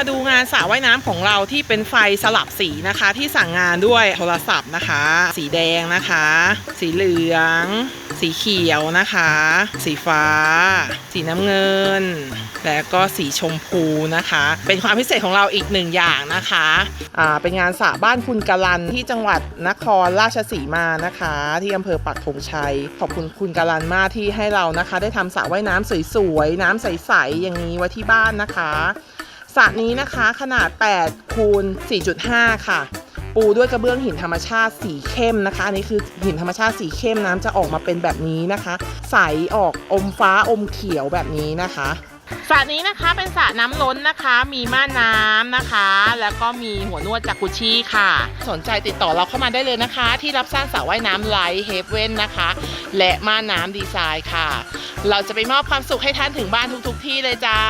มาดูงานสระว่ายน้ำของเราที่เป็นไฟสลับสีนะคะ ที่สั่งงานด้วยโทรศัพท์นะคะ สีแดงนะคะ สีเหลือง สีเขียวนะคะ สีฟ้า สีน้ำเงิน และก็สีชมพูนะคะ เป็นความพิเศษของเราอีกหนึ่งอย่างนะคะอ่าเป็นงานสระบ้านคุณกาลันที่จังหวัดนครราชสีมานะคะ ที่อำเภอปักธงชัย ขอบคุณคุณกาลันมากที่ให้เรานะคะ ได้ทำสระว่ายน้ำสวยๆน้ำใสๆอย่างนี้ไว้ที่บ้านนะคะ สระนี้นะคะขนาด 8 คูณ 4.5 ค่ะ ปูด้วยกระเบื้องหินธรรมชาติสีเข้มนะคะ อันนี้คือหินธรรมชาติสีเข้มน้ำจะออกมาเป็นแบบนี้นะคะ ใสออกอมฟ้าอมเขียวแบบนี้นะคะสระนี้นะคะเป็นสระน้ำล้นนะคะ มีม่านน้ำนะคะ แล้วก็มีหัวนวดจากกุชี่ค่ะ สนใจติดต่อเราเข้ามาได้เลยนะคะ ที่รับสร้างสระว่ายน้ำไลท์เฮฟเว่นนะคะ และม่านน้ำดีไซน์ค่ะ เราจะไปมอบความสุขให้ท่านถึงบ้านทุกๆที่เลยจ้า